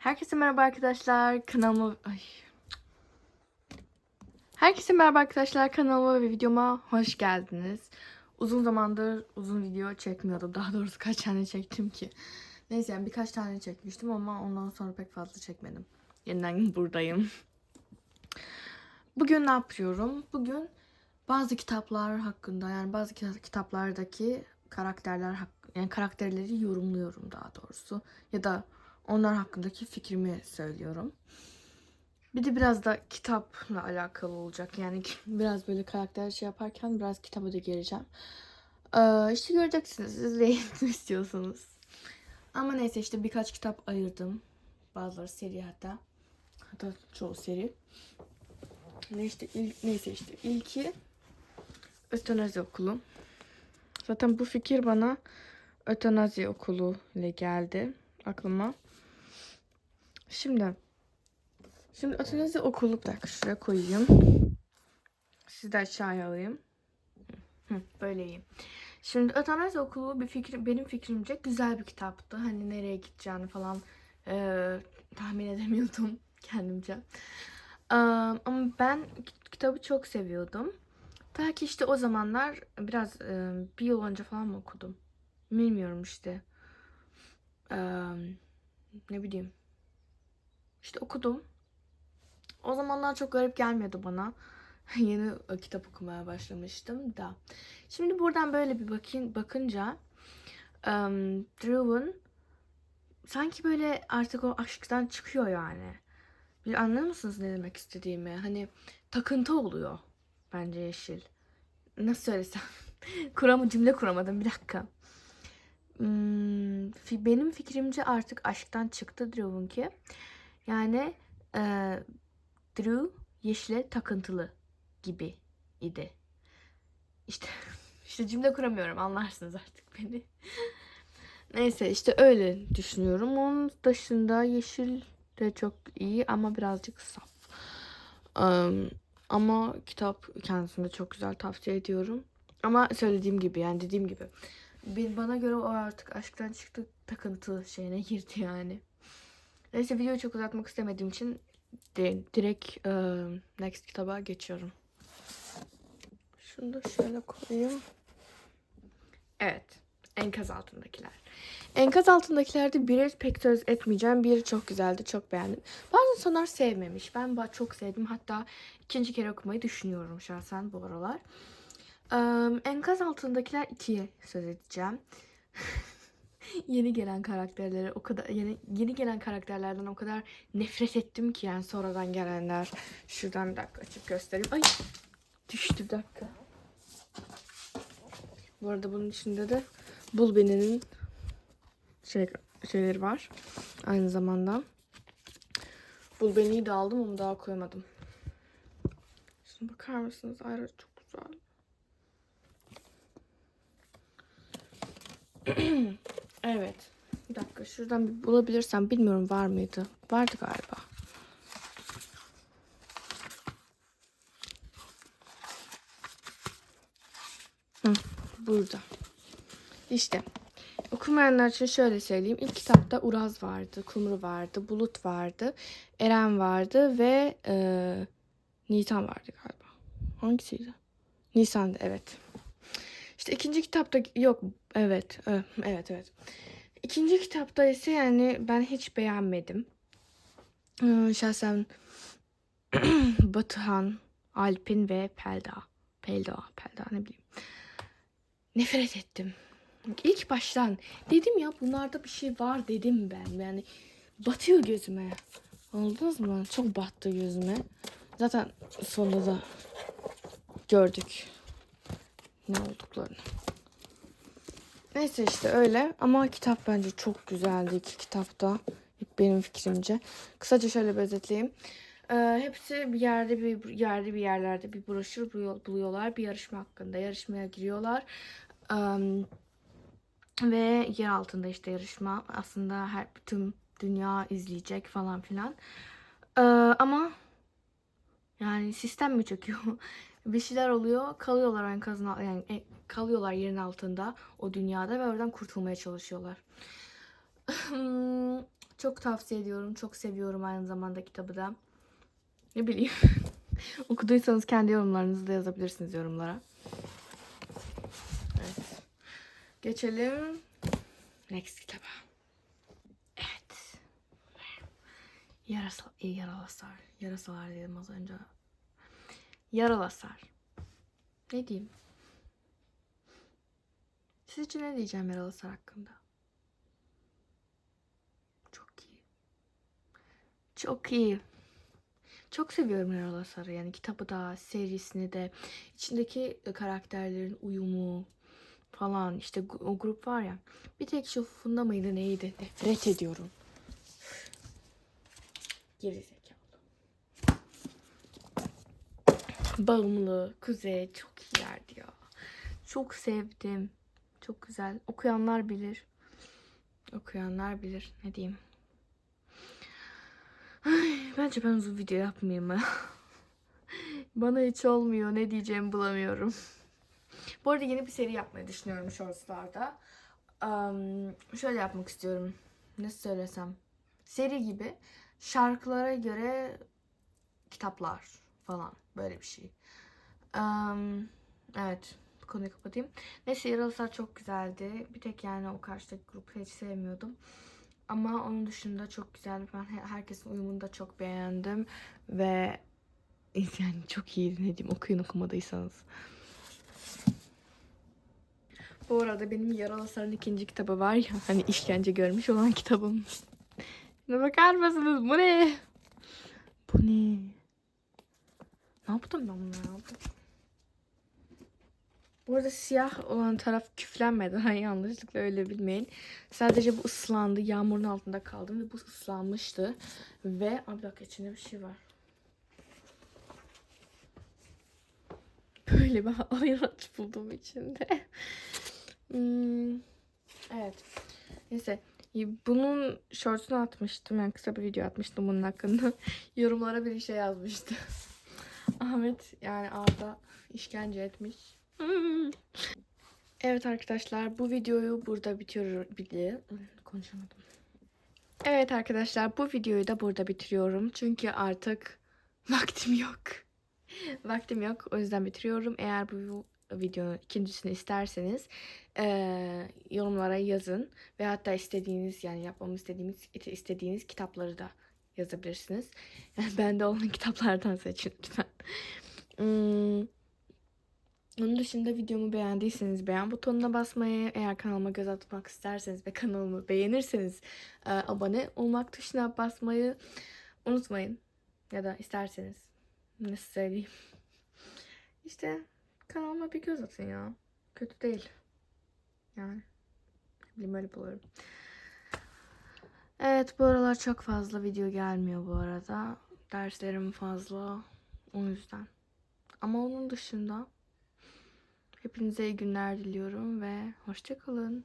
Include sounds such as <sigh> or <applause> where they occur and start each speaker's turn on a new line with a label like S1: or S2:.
S1: Herkese merhaba arkadaşlar. Kanalıma... Ay. Herkese merhaba arkadaşlar. Kanalıma ve videoma hoş geldiniz. Uzun zamandır uzun video çekmiyordum. Daha doğrusu kaç tane çektim ki. Neyse yani birkaç tane çekmiştim ama ondan sonra pek fazla çekmedim. Yeniden <laughs> buradayım. Bugün ne yapıyorum? Bugün bazı kitaplar hakkında yani bazı kita- kitaplardaki karakterler yani karakterleri yorumluyorum daha doğrusu ya da onlar hakkındaki fikrimi söylüyorum. Bir de biraz da kitapla alakalı olacak. Yani <laughs> biraz böyle karakter şey yaparken biraz kitaba da gireceğim. Ee, işte göreceksiniz. İzleyin <laughs> istiyorsanız. Ama neyse işte birkaç kitap ayırdım. Bazıları seri hatta. Hatta çoğu seri. Ne işte ilk, neyse işte ilki Ötenazi Okulu. Zaten bu fikir bana Ötenazi Okulu ile geldi aklıma. Şimdi Şimdi ötenazi okulu bir dakika şuraya koyayım. Sizi de aşağıya alayım. Hı, böyle iyi. Şimdi ötenazi okulu bir fikir, benim fikrimce güzel bir kitaptı. Hani nereye gideceğini falan eee, tahmin edemiyordum <laughs> kendimce. Eee, ama ben kitabı çok seviyordum. Ta ki işte o zamanlar biraz eee, bir yıl önce falan mı okudum? Bilmiyorum işte. Eee, ne bileyim. İşte okudum. O zamanlar çok garip gelmiyordu bana. <laughs> Yeni e, kitap okumaya başlamıştım da. Şimdi buradan böyle bir bakın bakınca um, Drew'un sanki böyle artık o aşktan çıkıyor yani. Bir anlar mısınız ne demek istediğimi? Hani takıntı oluyor bence Yeşil. Nasıl söylesem? <laughs> Kuramı cümle kuramadım bir dakika. Hmm, benim fikrimce artık aşktan çıktı Drew'unki. Yani e, Drew yeşile takıntılı gibi idi. İşte <laughs> işte cümle kuramıyorum anlarsınız artık beni. Neyse işte öyle düşünüyorum. Onun dışında yeşil de çok iyi ama birazcık saf. Am, ama kitap kendisinde çok güzel tavsiye ediyorum. Ama söylediğim gibi yani dediğim gibi. Bana göre o artık aşktan çıktı takıntı şeyine <laughs> girdi yani. Neyse videoyu çok uzatmak istemediğim için di- direkt e, next kitaba geçiyorum. Şunu da şöyle koyayım. Evet. Enkaz altındakiler. Enkaz altındakilerde biri pek söz etmeyeceğim. Biri çok güzeldi. Çok beğendim. Bazı insanlar sevmemiş. Ben çok sevdim. Hatta ikinci kere okumayı düşünüyorum şahsen bu aralar. Eee, Enkaz altındakiler ikiye söz edeceğim. <laughs> yeni gelen karakterlere o kadar yeni yeni gelen karakterlerden o kadar nefret ettim ki yani sonradan gelenler. Şuradan bir dakika açıp göstereyim. Ay düştü bir dakika. Bu arada bunun içinde de Bulbini'nin şey, şeyleri var. Aynı zamanda. Bulbini'yi de aldım ama daha koymadım. Şuna bakar mısınız? Ayrı çok güzel. <clears throat> Evet. Bir dakika şuradan bir bulabilirsem bilmiyorum var mıydı? Vardı galiba. Hı, burada. İşte. Okumayanlar için şöyle söyleyeyim. İlk kitapta Uraz vardı, Kumru vardı, Bulut vardı, Eren vardı ve eee Nisan vardı galiba. Hangisiydi? Nisan'dı evet. İşte ikinci kitapta yok evet evet evet. İkinci kitapta ise yani ben hiç beğenmedim. Ee, Şahsen <clears throat> Batuhan, Alpin ve Pelda. Pelda, Pelda ne bileyim. Nefret ettim. İlk baştan dedim ya bunlarda bir şey var dedim ben. Yani batıyor gözüme. Anladınız mı? Çok battı gözüme. Zaten sonunda da gördük ne olduklarını. Neyse işte öyle ama kitap bence çok güzeldi iki kitapta benim fikrimce. Kısaca şöyle bir özetleyeyim. Ee, hepsi bir yerde bir yerde bir yerlerde bir broşür buluyor- buluyorlar. Bir yarışma hakkında yarışmaya giriyorlar. Em, ve yer altında işte yarışma. Aslında her tüm dünya izleyecek falan filan. Ee, ama yani sistem mi çöküyor? <laughs> bir şeyler oluyor. Kalıyorlar enkazın yani e, kalıyorlar yerin altında o dünyada ve oradan kurtulmaya çalışıyorlar. <laughs> Çok tavsiye ediyorum. Çok seviyorum aynı zamanda kitabı da. Ne bileyim. <laughs> Okuduysanız kendi yorumlarınızı da yazabilirsiniz yorumlara. Evet. Geçelim next kitaba. Evet. Yarasa, e, yaralasar. Yarasalar dedim az önce. Yaralasar. Ne diyeyim? Sizce ne diyeceğim Yaralasar hakkında? Çok iyi. Çok iyi. Çok seviyorum Yaralasar'ı. Yani kitabı da, serisini de. içindeki karakterlerin uyumu falan. işte o grup var ya. Bir tek şu Funda mıydı neydi? Nefret ediyorum. Gerizekalı. Bağımlı, Kuzey çok iyilerdi ya. Çok sevdim. Çok güzel. Okuyanlar bilir. Okuyanlar bilir. Ne diyeyim? Ay, bence ben uzun video yapmayayım ha. <laughs> Bana hiç olmuyor. Ne diyeceğimi bulamıyorum. Bu arada yeni bir seri yapmayı düşünüyorum Shorts'larda. Am, şöyle yapmak istiyorum. Nasıl söylesem. Seri gibi şarkılara göre kitaplar falan. Böyle bir şey. Am, evet. Konuyu kapatayım. Neyse Yaralılar çok güzeldi. Bir tek yani o karşıdaki grubu hiç sevmiyordum. Ama onun dışında çok güzeldi. Ben he- herkesin uyumunu da çok beğendim. Ve <laughs> yani çok iyiydi ne diyeyim okuyun okumadıysanız. Bu arada benim Yaralı Sarı'nın ikinci kitabı var ya hani işkence görmüş olan kitabım. Şuna bakar mısınız? Bu ne? Bu ne? Ne yaptım ben bunu ya? Bu arada siyah olan taraf küflenmedi. <laughs> Ha, yanlışlıkla öyle bilmeyin. Sadece bu ıslandı. Yağmurun altında kaldım ve bu ıslanmıştı. Ve dakika içinde bir şey var. <laughs> Böyle bir ayraç buldum içinde. Hmm, evet. Neyse. Bunun shortsunu atmıştım. Yani kısa bir video atmıştım bunun hakkında. <laughs> Yorumlara bir şey yazmıştı. <laughs> Ahmet yani Arda işkence etmiş. <laughs> Evet arkadaşlar bu videoyu burada bitiyor bile konuşamadım. Evet arkadaşlar bu videoyu da burada bitiriyorum. Çünkü artık vaktim yok. vaktim yok o yüzden bitiriyorum. Eğer bu videonun ikincisini isterseniz eee, yorumlara yazın ve hatta istediğiniz yani yapmamı istediğiniz istediğiniz kitapları da yazabilirsiniz. <laughs> Yani bende olan kitaplardan seçin lütfen. Hmm. Onun dışında videomu beğendiyseniz beğen butonuna basmayı, eğer kanalıma göz atmak isterseniz ve kanalımı beğenirseniz e, abone olmak tuşuna basmayı unutmayın. Ya da isterseniz. Nasıl söyleyeyim. İşte kanalıma bir göz atın ya. Kötü değil. Yani. Bileyim öyle buluyorum. Evet bu aralar çok fazla video gelmiyor bu arada. Derslerim fazla. O yüzden. Ama onun dışında hepinize iyi günler diliyorum ve hoşçakalın.